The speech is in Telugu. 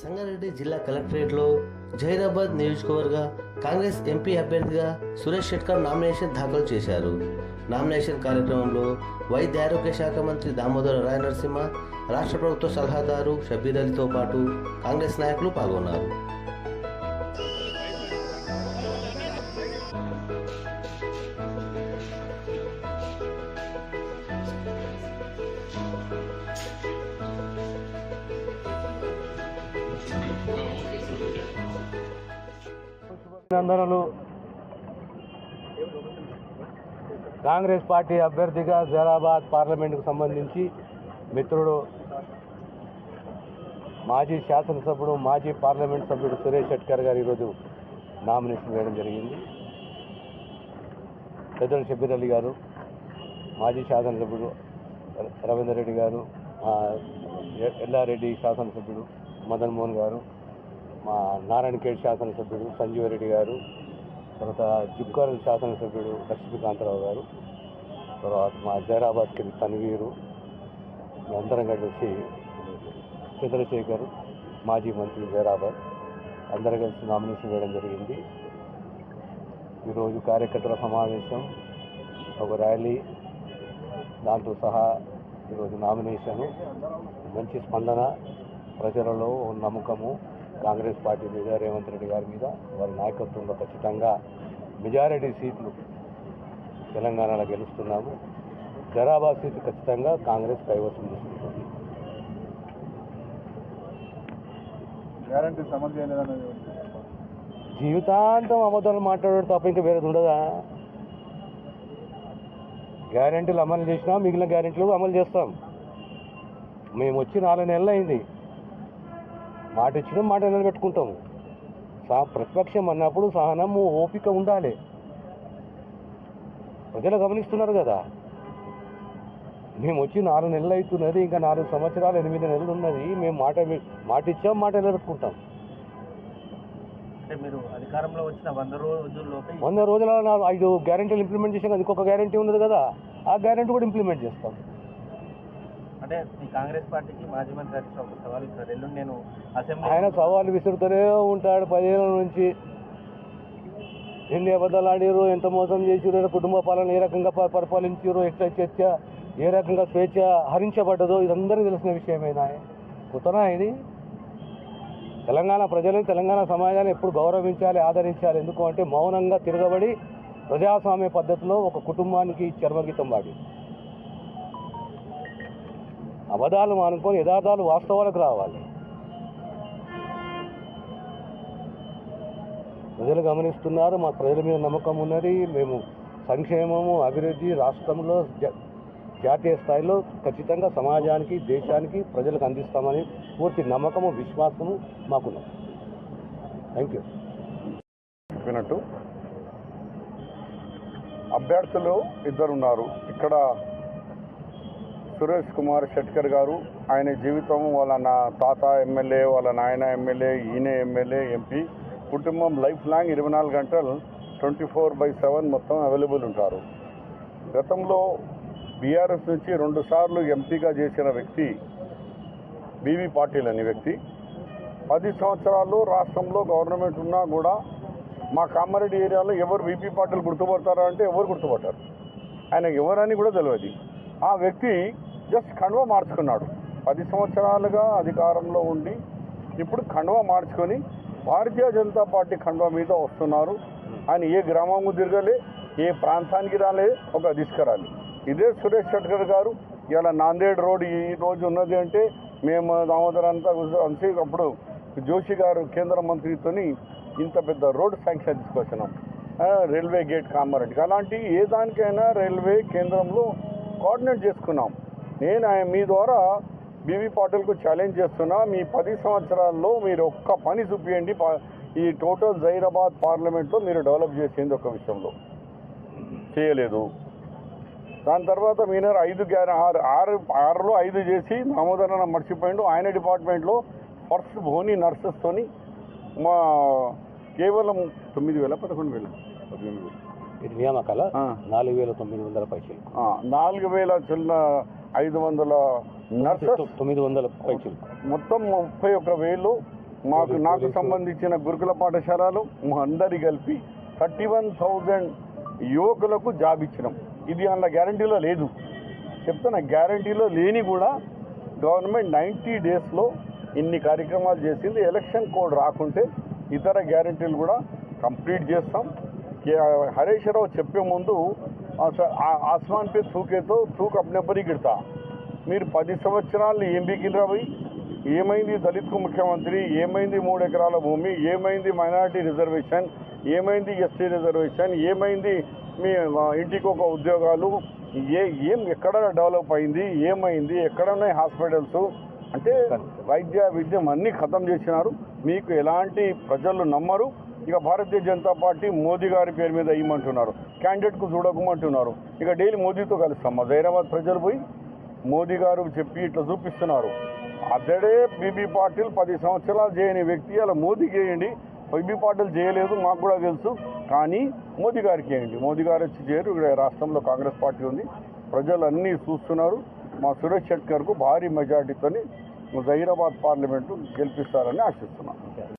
సంగారెడ్డి జిల్లా కలెక్టరేట్లో జహీరాబాద్ నియోజకవర్గ కాంగ్రెస్ ఎంపీ అభ్యర్థిగా సురేష్ షెట్కర్ నామినేషన్ దాఖలు చేశారు. నామినేషన్ కార్యక్రమంలో వైద్య ఆరోగ్య శాఖ మంత్రి దామోదర రాయ నరసింహ రాష్ట్ర ప్రభుత్వ సలహాదారు షబీర్ అలీతో పాటు కాంగ్రెస్ నాయకులు పాల్గొన్నారు. అభినందనలు. కాంగ్రెస్ పార్టీ అభ్యర్థిగా జలాబాద్ పార్లమెంటుకు సంబంధించి మిత్రుడు మాజీ శాసనసభ్యుడు మాజీ పార్లమెంట్ సభ్యుడు సురేష్ షెట్కర్ గారు ఈరోజు నామినేషన్ వేయడం జరిగింది. పెద్దలు షబీర్ అలీ గారు మాజీ శాసనసభ్యుడు రవీందర్ రెడ్డి గారు ఎల్లారెడ్డి శాసనసభ్యుడు మదన్ మోహన్ గారు మా నారాయణఖేడ్ శాసనసభ్యుడు సంజీవ రెడ్డి గారు తర్వాత జుక్కర్ శాసనసభ్యుడు లక్ష్మీకాంతరావు గారు తర్వాత మా జైరాబాద్కి తన్వీరు అందరం కలిసి చంద్రశేఖర్ మాజీ మంత్రి జైరాబాద్ అందరం కలిసి నామినేషన్ వేయడం జరిగింది. ఈరోజు కార్యకర్తల సమావేశం ఒక ర్యాలీ దాంతో సహా ఈరోజు నామినేషను మంచి స్పందన ప్రజలలో నమ్మకము కాంగ్రెస్ పార్టీ మీద రేవంత్ రెడ్డి గారి మీద వారి నాయకత్వంలో ఖచ్చితంగా మెజారిటీ సీట్లు తెలంగాణలో గెలుస్తున్నాము. జరాబాద్ సీట్లు ఖచ్చితంగా కాంగ్రెస్ కైవసం చేసుకుంటుంది. జీవితాంతం అబద్ధాలు మాట్లాడడం తప్ప ఇంకా వేరేది ఉండదా? గ్యారెంటీలు అమలు చేసినా మిగిలిన గ్యారెంటీలు అమలు చేస్తాం. మేము వచ్చి నాలుగు నెలలు అయింది మాట ఇచ్చినా మాట నిలబెట్టుకుంటాము. సా ప్రతిపక్షం అన్నప్పుడు సహనము ఓపిక ఉండాలి. ప్రజలు గమనిస్తున్నారు కదా. మేము వచ్చి నాలుగు నెలలు అవుతున్నది ఇంకా నాలుగు సంవత్సరాలు ఎనిమిది నెలలు ఉన్నది. మేము మాట మాట ఇచ్చాం మాట నిలబెట్టుకుంటాం. అంటే మీరు అధికారంలో వచ్చిన వంద రోజుల్లోపే వంద రోజుల ఐదు గ్యారెంటీలు ఇంప్లిమెంట్ చేసాం ఇంకొక గ్యారెంటీ ఉన్నది కదా ఆ గ్యారెంటీ కూడా ఇంప్లిమెంట్ చేస్తాం. అంటే ఈ కాంగ్రెస్ పార్టీకి మాజీ మంత్రి హరీష్ రావు ఒక సవాల్ ఇస్తారు ఎల్లుండి నేను అసెంబ్లీ ఆయన సవాళ్ళు విసురుతూనే ఉంటాడు. పదిహేను నుంచి ఎన్ని అబద్ధాలు ఆడారు ఎంత మోసం చేసిరు కుటుంబ పాలన ఏ రకంగా ప- పరిపాలించారు ఎట్లా చర్చ ఏ రకంగా స్వేచ్ఛ హరించబడ్డదో ఇదందరికీ తెలిసిన విషయమేనా కుతనా ఇది? తెలంగాణ ప్రజలను తెలంగాణ సమాజాన్ని ఎప్పుడు గౌరవించాలి ఆదరించాలి ఎందుకు అంటే మౌనంగా తిరగబడి ప్రజాస్వామ్య పద్ధతిలో ఒక కుటుంబానికి చర్మగీతం వాడి అబద్ధాలు మానుకొని యథార్థాలు వాస్తవాలకు రావాలి. ప్రజలు గమనిస్తున్నారు మా ప్రజల మీద నమ్మకం ఉన్నది. మేము సంక్షేమము అభివృద్ధి రాష్ట్రంలో జాతీయ స్థాయిలో ఖచ్చితంగా సమాజానికి దేశానికి ప్రజలకు అందిస్తామని పూర్తి నమ్మకము విశ్వాసము మాకున్నది థ్యాంక్ యూ చెప్పినట్టు. అభ్యర్థులు ఇద్దరు ఉన్నారు ఇక్కడ సురేష్ కుమార్ షెట్కర్ గారు ఆయన జీవితం వాళ్ళ నా తాత ఎమ్మెల్యే వాళ్ళ నాయన ఎమ్మెల్యే ఈయన ఎమ్మెల్యే ఎంపీ. కుటుంబం లైఫ్ లాంగ్ ఇరవై నాలుగు గంటలు ట్వంటీ ఫోర్ బై సెవెన్ మొత్తం అవైలబుల్ ఉంటారు. గతంలో బీఆర్ఎస్ నుంచి రెండుసార్లు ఎంపీగా చేసిన వ్యక్తి బీవీ పాటిల్ అనే వ్యక్తి. పది సంవత్సరాలు రాష్ట్రంలో గవర్నమెంట్ ఉన్నా కూడా మా కామారెడ్డి ఏరియాలో ఎవరు వీపీ పార్టీలు గుర్తుపడతారా అంటే ఎవరు గుర్తుపట్టారు ఆయన ఎవరని కూడా తెలియదు ఆ వ్యక్తి జస్ట్ కండువా మార్చుకున్నాడు. పది సంవత్సరాలుగా అధికారంలో ఉండి ఇప్పుడు కండువా మార్చుకొని భారతీయ జనతా పార్టీ కండువా మీద వస్తున్నారు. ఆయన ఏ గ్రామము తిరగలే ఏ ప్రాంతానికి రాలే ఒక తీసుకురాలి ఇదే సురేష్ షెట్కర్ గారు ఇలా నాందేడ్ రోడ్ ఈ రోజు ఉన్నది అంటే మేము దామోదర్ అంతా అప్పుడు జోషి గారు కేంద్ర మంత్రితోని ఇంత పెద్ద రోడ్ శాంక్షన్ తీసుకొచ్చినాం. రైల్వే గేట్ కామారెడ్డికి. అలాంటి ఏ దానికైనా రైల్వే కేంద్రంలో కోఆర్డినేట్ చేసుకున్నాం. నేను ఆయన మీ ద్వారా బీవీ పాటిల్కు ఛాలెంజ్ చేస్తున్నా. మీ పది సంవత్సరాల్లో మీరు ఒక్క పని చూపియండి. ఈ టోటల్ జైరాబాద్ పార్లమెంట్లో మీరు డెవలప్ చేసింది ఒక విషయంలో. చేయలేదు. దాని తర్వాత మీనర్ ఐదు ఆరు ఆరు ఆరులో ఐదు చేసి దామోదరన మర్చిపోయిండు. ఆయన డిపార్ట్మెంట్లో ఫస్ట్ భోని నర్సెస్తోని మా కేవలం తొమ్మిది వేల పదకొండు వేల. పద్దెనిమిది వేలు. ఇది నియామకాల. నాలుగు వేల తొమ్మిది వందల పైసలు. నాలుగు వేల చిన్న ఐదు వందల నర్సెస్. తొమ్మిది వందల మొత్తం ముప్పై ఒక్క వేలు. మాకు నాకు సంబంధించిన గురుకుల పాఠశాలలు మా అందరి కలిపి థర్టీ వన్ థౌజండ్ యువకులకు జాబ్ ఇచ్చినాం. ఇది అందులో గ్యారంటీలో లేదు. చెప్తున్నా గ్యారంటీలో లేని కూడా గవర్నమెంట్ నైంటీ డేస్లో ఇన్ని కార్యక్రమాలు చేసింది. ఎలక్షన్ కోడ్ రాకుంటే ఇతర గ్యారంటీలు కూడా కంప్లీట్ చేస్తాం. హరీష్ రావు చెప్పే ముందు ఆస్మాన్ పే తూకేతో తూక్ అప్నే పరి గిడతా. మీరు పది సంవత్సరాలు ఏం బీకినరా పోయి ఏమైంది దళిత్కు ముఖ్యమంత్రి? ఏమైంది మూడు ఎకరాల భూమి? ఏమైంది మైనారిటీ రిజర్వేషన్? ఏమైంది ఎస్టీ రిజర్వేషన్? ఏమైంది మీ ఇంటికి ఒక ఉద్యోగాలు? ఏ ఏం ఎక్కడ డెవలప్ అయింది? ఏమైంది? ఎక్కడ ఉన్నాయి హాస్పిటల్స్? అంటే వైద్య విద్యం అన్నీ ఖతం చేసినారు. మీకు ఎలాంటి ప్రజలు నమ్మరు. ఇక భారతీయ జనతా పార్టీ మోదీ గారి పేరు మీద ఇవ్వమంటున్నారు క్యాండిడేట్కు చూడకమంటున్నారు. ఇక డైలీ మోదీతో కలుస్తాం. మా హైదరాబాద్ ప్రజలు పోయి మోదీ గారు చెప్పి ఇట్లా చూపిస్తున్నారు. అతడే బీబీ పాటిల్ పది సంవత్సరాలు చేయని వ్యక్తి. అలా మోదీకి వేయండి బీబీ పాటిల్ చేయలేదు మాకు కూడా తెలుసు. కానీ మోదీ గారికి వేయండి మోదీ గారు వచ్చి చేయరు. ఇక్కడ రాష్ట్రంలో కాంగ్రెస్ పార్టీ ఉంది. ప్రజలు అన్నీ చూస్తున్నారు. మా సురేష్ షెట్కర్కు భారీ మెజార్టీతోని జహీరాబాద్ పార్లమెంటు గెలిపిస్తారని ఆశిస్తున్నాను